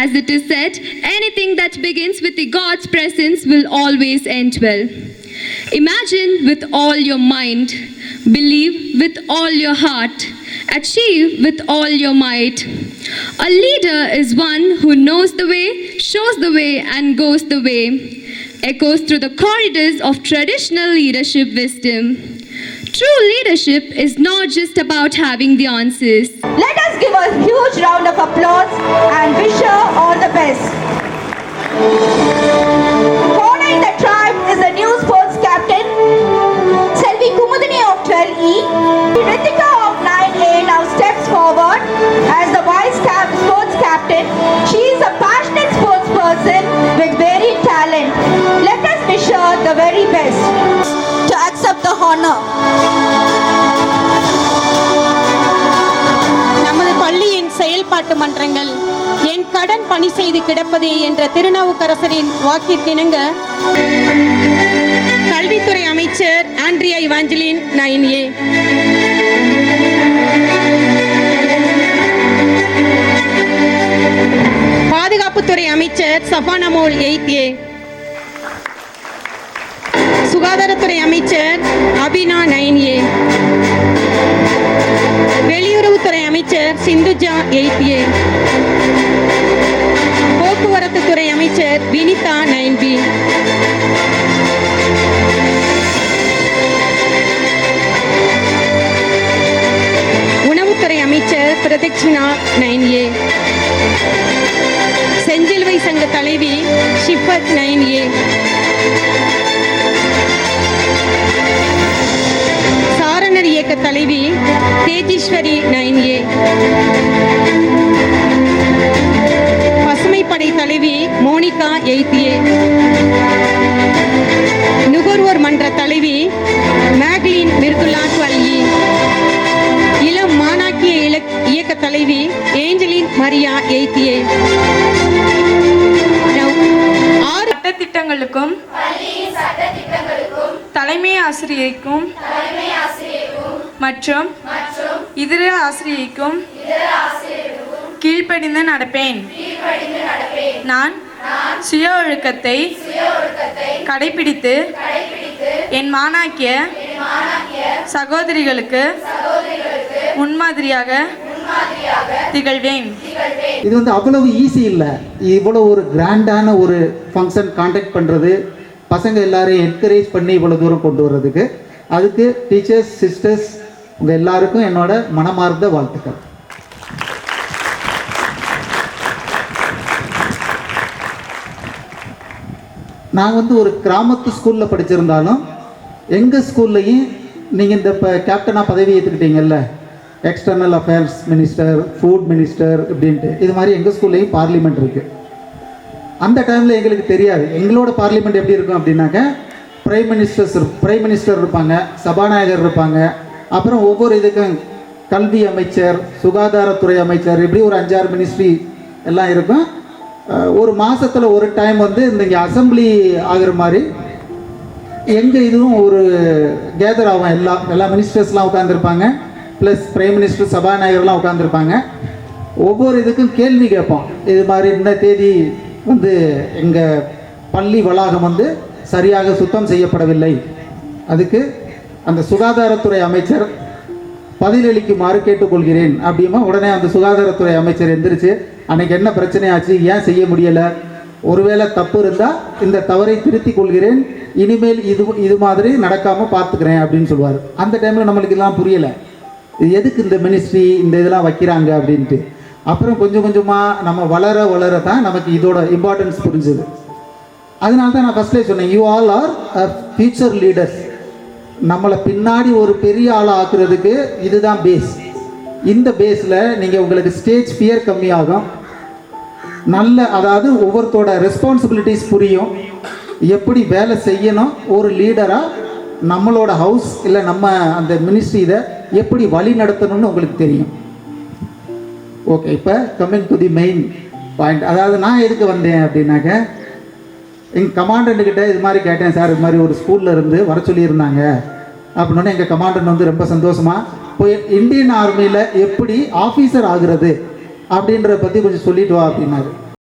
As it is said, anything that begins with the God's presence will always end well. Imagine with all your mind, believe with all your heart, achieve with all your might. A leader is one who knows the way, shows the way, and goes the way echoes through the corridors of traditional leadership wisdom. True leadership is not just about having the answers. Let us give a huge round of applause and wish her all the best. Following the tribe is the new sports captain, Selvi Kumudini of 12E. Ritika of 9A now steps forward as the vice cap sports captain. She is a very best. To accept the honor. நமது பள்ளியின் செயல்பாட்டு மன்றங்கள் என் கடன் பணி செய்து கிடப்பதே என்ற திருநாவுக்கரசரின் வாக்கிற்கிணங்க கல்வித்துறை அமைச்சர் ஆண்ட்ரியா இவாஞ்சலின் நைன் ஏ பாதுகாப்புத்துறை அமைச்சர் சஃபானமோல் எயிட் ஏ அமைச்சர் அபினா நைன் ஏ வெளியுறவுத்துறை அமைச்சர் சிந்துஜா எயிட் ஏ போக்குவரத்து துறை அமைச்சர் வினிதா நைன் பி உணவுத்துறை அமைச்சர் பிரதட்சிணா நைன் ஏ செஞ்சிலுவை சங்க தலைவி ஷிபத் நைன் ஏ தலைவி தேஜீஸ்வரி நைன் ஏ. பசுமைப்படை தலைவி மோனிகா எயித் ஏ. நுகர்வோர் மன்ற தலைவி மேக்லின் மிர்துல்லா டுவெல் இ. இளம் மாணாக்கிய இலக்- இயக்க தலைவி ஏஞ்சலின் மரியா எயித் ஏ. ஆறு சட்டத்திட்டங்களுக்கும் தலைமை ஆசிரியைக்கும் மற்றும் இதர ஆசிரியைக்கும் கீழ்ப்படிந்து நடப்பேன். நான் சுய ஒழுக்கத்தை கடைபிடித்து என் மாணாக்கிய சகோதரிகளுக்கு முன்மாதிரியாக திகழ்வேன். இது வந்து அவ்வளவு ஈஸி இல்லை. இவ்வளோ ஒரு கிராண்டான ஒரு ஃபங்க்ஷன் காண்டாக்ட் பண்ணுறது பசங்க எல்லாரையும் என்கரேஜ் பண்ணி இவ்வளோ தூரம் கொண்டு வர்றதுக்கு. அதுக்கு டீச்சர்ஸ் சிஸ்டர்ஸ் உங்கள் எல்லாருக்கும் என்னோட மனமார்ந்த வாழ்த்துக்கள். நான் வந்து ஒரு கிராமத்து ஸ்கூலில் படிச்சிருந்தாலும் எங்கள் ஸ்கூல்லையும் நீங்கள் இந்த இப்போ கேப்டனாக பதவி ஏற்றுக்கிட்டீங்கல்ல external affairs minister food minister அப்படின்ட்டு இது மாதிரி எங்கள் ஸ்கூல்லையும் பார்லிமெண்ட் இருக்குது அந்த டைமில் எங்களுக்கு தெரியாது. எங்களோட பார்லிமெண்ட் எப்படி இருக்கும் அப்படின்னாக்க பிரைம் மினிஸ்டர்ஸ் பிரைம் மினிஸ்டர் இருப்பாங்க சபாநாயகர் இருப்பாங்க அப்புறம் ஒவ்வொரு இதுக்கும் கல்வி அமைச்சர் சுகாதாரத்துறை அமைச்சர் இப்படி ஒரு அஞ்சாறு மினிஸ்ட்ரி எல்லாம் இருக்கும். ஒரு மாதத்தில் ஒரு டைம் வந்து இந்த இங்கே அசம்பிளி ஆகிற மாதிரி எங்கள் இதுவும் ஒரு கேதர் ஆகும். எல்லா எல்லா மினிஸ்டர்ஸ்லாம் உட்காந்துருப்பாங்க ப்ளஸ் பிரைம் மினிஸ்டர் சபாநாயகர்லாம் உட்காந்துருப்பாங்க ஒவ்வொரு இதுக்கும் கேள்வி கேட்போம். இது மாதிரி இந்த தேதி வந்து எங்கள் பள்ளி வளாகம் வந்து சரியாக சுத்தம் செய்யப்படவில்லை. அதுக்கு அந்த சுகாதாரத்துறை அமைச்சர் பதிலளிக்குமாறு கேட்டுக்கொள்கிறேன். அப்படிமா உடனே அந்த சுகாதாரத்துறை அமைச்சர் எந்திரிச்சு அன்னைக்கு என்ன பிரச்சனை ஆச்சு ஏன் செய்ய முடியலை? ஒருவேளை தப்பு இருந்தால் இந்த தவறை திருத்திக் கொள்கிறேன். இனிமேல் இது இது மாதிரி நடக்காமல் பார்த்துக்கிறேன் அப்படின்னு சொல்லுவார். அந்த டைமில் நம்மளுக்கு இதெல்லாம் புரியலை. இது எதுக்கு இந்த மினிஸ்ட்ரி இந்த இதெல்லாம் வைக்கிறாங்க அப்படின்ட்டு. அப்புறம் கொஞ்சம் கொஞ்சமாக நம்ம வளர வளர தான் நமக்கு இதோட இம்பார்ட்டன்ஸ் புரிஞ்சுது. அதனால தான் நான் ஃபஸ்ட்லேயே சொன்னேன் you all are future leaders நம்மளை பின்னாடி ஒரு பெரிய ஆளாக ஆக்குறதுக்கு இதுதான் பேஸ் இந்த பேஸில் நீங்கள் உங்களுக்கு ஸ்டேஜ் ஃபியர் கம்மியாகும். நல்ல அதாவது ஒவ்வொருத்தோட ரெஸ்பான்சிபிலிட்டிஸ் புரியும். எப்படி வேலை செய்யணும் ஒரு லீடராக நம்மளோட ஹவுஸ் இல்லை நம்ம அந்த மினிஸ்ட்ரி இதை எப்படி வழி நடத்தணும்னு உங்களுக்கு தெரியும். ஓகே இப்போ coming to the main point அதாவது நான் எதுக்கு வந்தேன் அப்படின்னாக்க எங்கள் கமாண்டன்ட்டுக்கிட்ட இது மாதிரி கேட்டேன் சார் இது மாதிரி ஒரு ஸ்கூலில் இருந்து வர சொல்லியிருந்தாங்க. அப்படின்னோடனே எங்கள் கமாண்டன் வந்து ரொம்ப சந்தோஷமாக போய் இந்தியன் ஆர்மியில் எப்படி ஆஃபீஸர் ஆகுறது? அப்படின்றத பற்றி கொஞ்சம் சொல்லிட்டு வா அப்படின்னாரு.